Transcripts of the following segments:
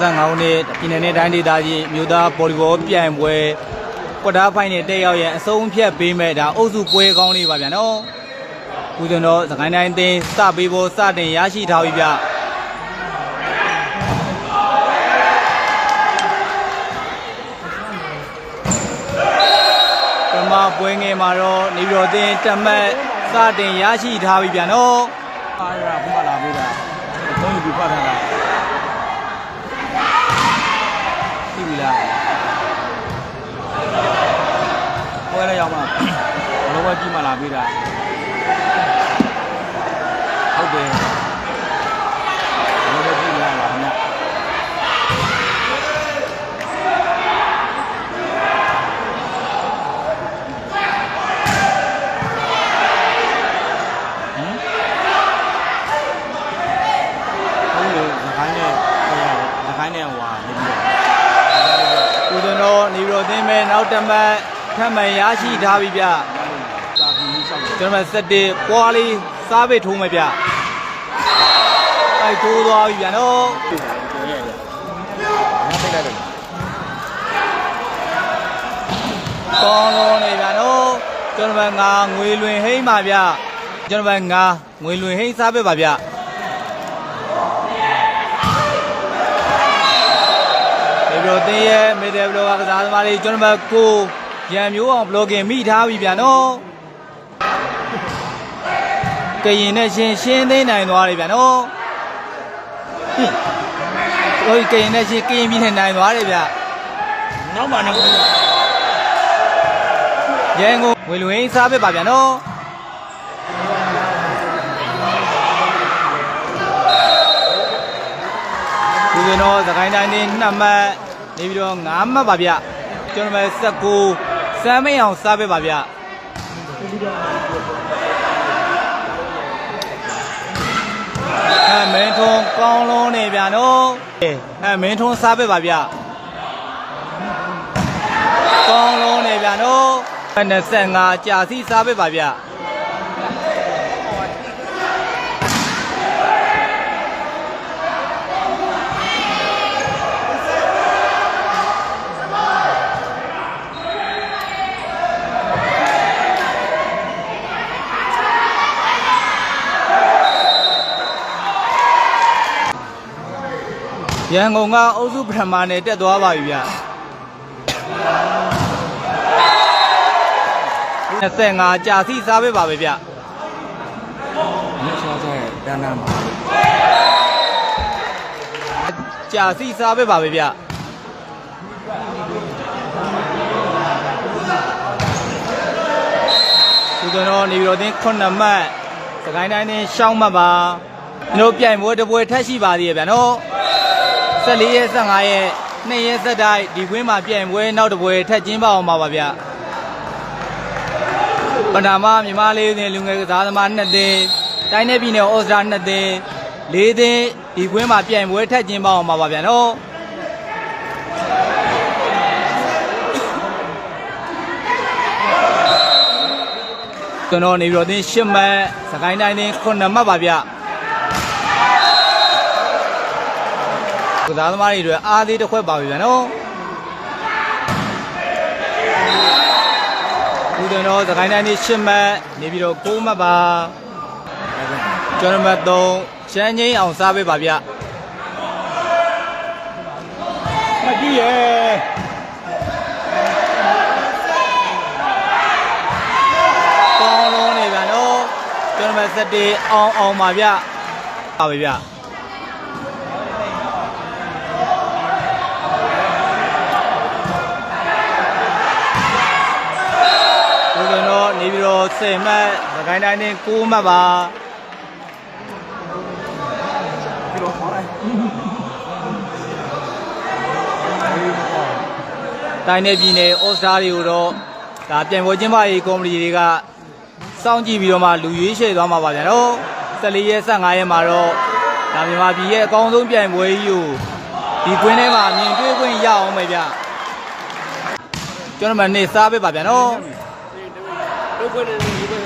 25ခုနှစ်ပြည်내နဲ့တိုင်းဒေသကြီးမြို့သားဘော်လီဘောပြိုင်ပွဲကွတ်တားဖိုင်နယ်တက်ရောက်ရဲ့အဆုံးဖြတ်ပေးမဲ့ဒါအုပ်စုပွဲကောင်းလေးပါဗျာနော်ဦးဇင်းတော်သခိုင်းတိုင်းအသင်းစပေးဖို့စတင်ရရှိထားပြီဗျပထမပွဲငယ်မှာတော့နေပြည်တော်အသင်းတက်မှတ်စတင်ရရှိထားပြီဗျာနော်အားရခုမှလာပေးတာဘုန်းကြီးပြဖတ်ထားတာသိပြီ လားပွဲလည်းရောက်မှလောဘကြီးမှလာပေးတာဟုတ်တယ်လောဘကြီးလာပါခင်ဗျဟုတ်လို့သခိုင်းနဲ့သခိုင်းနဲ့ဟွာနေပြီးတော့ ဦးဇင်းတော်နေပြည်တော်အ သင်းမဲ့နောက်တက်မှတ်ထပ်မံရရှိထားပြီဗျစာပြီးလျှောက်တယ်ကျွန်တော်စက်တေပွားလေးစားပစ်ထိုးမယ်ဗျတိုက်ထိုးသွားပြီဗျာနော်ကိုရဲ့လေငါသိလိုက်တယ်ကောင်းလုံးနေဗျာနော်ကျွန်တော်ငါငွေလွင်ဟိမ့်ပါဗျကျွန်တော်ငါငွေလွင်ဟိမ့်စားပစ်ပါဗျ ဒီလိုတင်းရဲ့မေတယ်ဘလောကကစားသမားလေးကျွန်တော်ကိုရံမျိုးအောင်ဘလော့ကင်မိထားပြီဗျာနော်ကရင်နဲ့ရှင်ရှင်းသိမ်းနိုင်သွားတယ်ဗျာနော်ဟိုကရင်နဲ့ရှင်ကရင်ပြည်နဲ့နိုင်သွားတယ်ဗျနောက်မှနောက်မှရန်ကုန်ငွေလွင်စားပစ်ပါဗျာနော်ဒီကနော်သခိုင်းတိုင်းနေနှစ်မှတ် နေပြီးတော့9မှတ်ပါဗျကျွန်တော်ပဲ19စမ်းမင်းအောင်စားပစ်ပါဗျအဲမင်းထုံးကောင်းလုံးနေဗျာနော်အဲမင်းထုံးစားပစ်ပါဗျကောင်းလုံးနေဗျာနော်25ကြာစီစားပစ်ပါဗျ ရန်ကုန်ကအုပ်စုပထမနဲ့တက်သွားပါပြီဗျ25ကြာစီစားပေးပါပဲဗျမြတ်စွာဘုရားတဏ္ဍာမှာကြာစီစားပေးပါပဲဗျဒီကျွန်တော်နေပြည်တော်တင်း9မှတ်စကိုင်းတိုင်းတင်းရှောင်းမှတ်ပါကျွန်တော်ပြိုင်ပွဲတစ်ပွဲထက်ရှိပါသေးရဲ့ဗျနော် 14ရက်15ရက်2ရက်သက်တိုက်ဒီကွင်းမှာပြိုင်ပွဲနောက်တစ်ပွဲထက်ကျင်းပအောင်ပါပါဗျပဏာမမြန်မာလေးဦးလူငယ်ကစားသမား2သင်းတိုင်းနယ်ပြည်နယ်ဩစတြာ2သင်း၄သင်းဒီကွင်းမှာပြိုင်ပွဲထက်ကျင်းပအောင်ပါပါဗျနော်ကျွန်တော်နေပြည်တော်တင်း10မှတ်စကိုင်းတိုင်းတင်း9မှတ်ပါဗျ ကစားသမားတွေအတွက်အားသေးတစ်ခွက်ပါပြီဗျနော်ဦးကျွန်တော်စကိုင်းတိုင်းတင်း10မှတ်နေပြည်တော်9မှတ်ပါကျွန်တော်မှတ်3ချမ်းငိမ့်အောင်စားပေးပါဗျမကြည့်ရဲ့ကောင်းလုံးနေဗျာနော်ကျွန်တော်မှစက်တေးအောင်အောင်ပါဗျပါပဲဗျ နေ့နေပြီးတော့10မှတ်သခိုင်းတိုင်းနဲ့9မှတ်ပါဒီလိုခေါ်လိုက်တိုင်းနယ်ပြည်နယ်ဩစတြားတွေကိုတော့ဒါပြန်ပွဲချင်းပါရေးကော်မတီတွေကစောင့်ကြည့်ပြီးတော့မှလူရွေးချယ်သွားမှာပါဗျာနော်14ရက်15ရက်မှာတော့ဒါမြန်မာပြည်ရဲ့အကောင်းဆုံးပြိုင်ပွဲကြီးကိုဒီကွင်းထဲမှာမြင်တွေ့ခွင့်ရအောင်ပဲဗျကျွန်တော်မနေစားပေးပါဗျာနော် ဒုက္ခနဲ့ဒီဘက်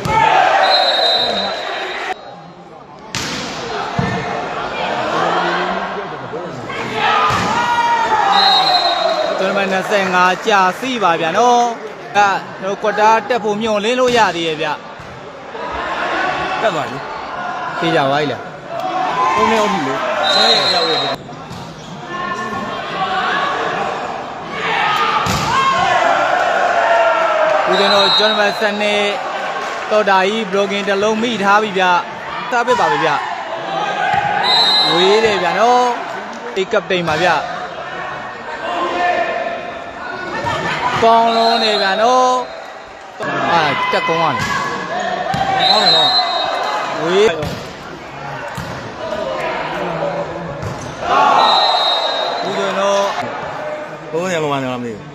25ကြာစီပါဗျာနော်အဲတို့ကွက်တာတက်ဖို့မြုံလင်းလို့ရသေးရဲ့ဗျတက်သွားပြီဖြေကြပါ ਈ လားသုံးနေအောင်ပြီလေဆဲရောက်ရတယ် ဦးဇင်းတို့ကျွန်တော်မစနေတော်တာကြီးဘလော့ဂင်တစ်လုံးမိထားပြီဗျစားပစ်ပါပဲဗျဝေးတယ်ဗျနော်ဒီကပတိန်ပါဗျကောင်းလုံးနေဗျနော်အာတက်ကုန်းကနေကောင်းတယ်နော်ဝေးဦးဇင်းတို့ဘုံရမမနေမသိဘူး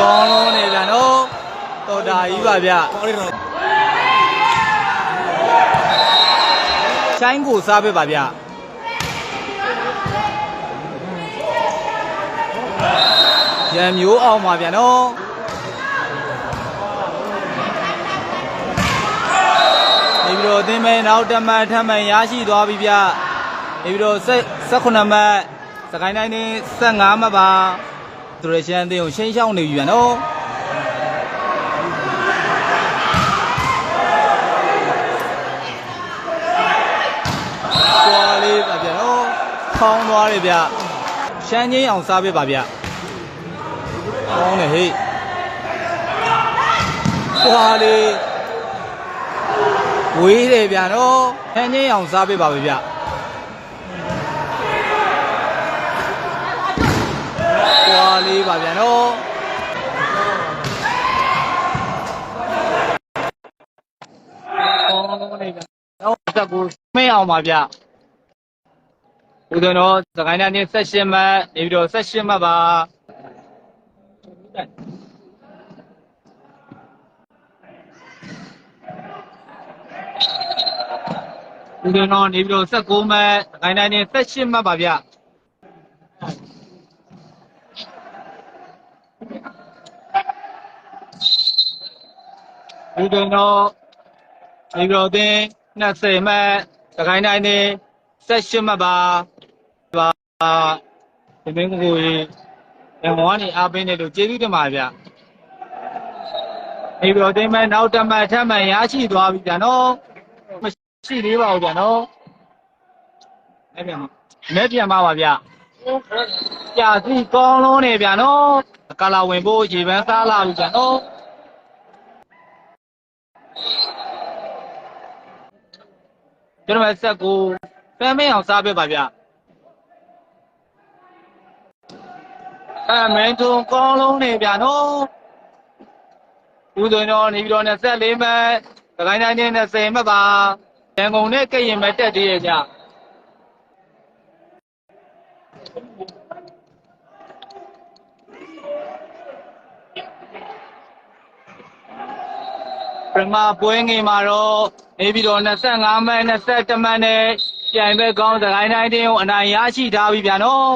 ကောင်းလုံးနေဗျနော်တော်တာကြီးပါဗျကောင်းတယ်နော်ချိုင်းကိုစားပစ်ပါဗျရံမျိုးအောင်ပါဗျနော်နေပြီးတော့အသင်းမဲနောက်တစ်မှတ်ထပ်မှတ်ရရှိသွားပြီဗျနေပြီးတော့ဆက်18မှတ်စကိုင်းတိုင်းနေ15မှတ်ပါ သူရရှန်အသင်းကိုရှင်းရှောင်းနေပြီဗျနော်ကွာလေးပါဗျနော်ခေါင်းသွားတယ်ဗျရှမ်းချင်းအောင်စားပစ်ပါဗျကောင်းတယ်ဟေ့ကွာလေးဝေးတယ်ဗျနော်ရှမ်းချင်းအောင်စားပစ်ပါပဲဗျ ကွာလေးပါဗျနော်ကောင်းတယ်ဗျနော်တက်ကိုမင်းအောင်ပါဗျဦးဇင်းတော်စကိုင်းတိုင်းနဲ့16မှတ်နေပြီးတော့16မှတ်ပါဦးဇင်းတော်နေပြီးတော့16မှတ်စကိုင်းတိုင်းနဲ့16မှတ်ပါဗျ ဦးဇင်းတော်နေပြီးတော့အသင်း20မှတ်စကိုင်းတိုင်းနဲ့16မှတ်ပါပါဒီမင်းကိုကြီးရမောကနေအားပေးနေလို့ကျေးဇူးတင်ပါဗျနေပြီးတော့တိမ်မဲနောက်တစ်မှတ်ထပ်မှတ်ရရှိသွားပြီဗျာနော်မရှိသေးပါဘူးဗျာနော်အဲ့ပြန်ပါမဲ့ပြန်ပါပါဗျကြာစီကောင်းလုံးနေဗျာနော်ကာလာဝင်ဖို့ရေပန်းစားလာပြီဗျာနော် ကျွန်တော်မဆက်ကိုဖမ်းမင်းအောင်စားပေးပါဗျအဲမင်းတို့ကောင်းလုံးနေဗျာနော်ဦးသွင်းတော်နေပြီးတော့24မှတ်သခိုင်းတိုင်းနဲ့20မှတ်ပါရန်ကုန်နဲ့ကရင်မဲ့တက်သေးရဲ့ကြ ပရမပွဲငင်မှာတော့နေပြီးတော့25မှတ်21မှတ်နဲ့ပြိုင်ဘက်ကောင်းသခိုင်းတိုင်းတင်းကိုအနိုင်ရရှိထားပြီဗျာနော်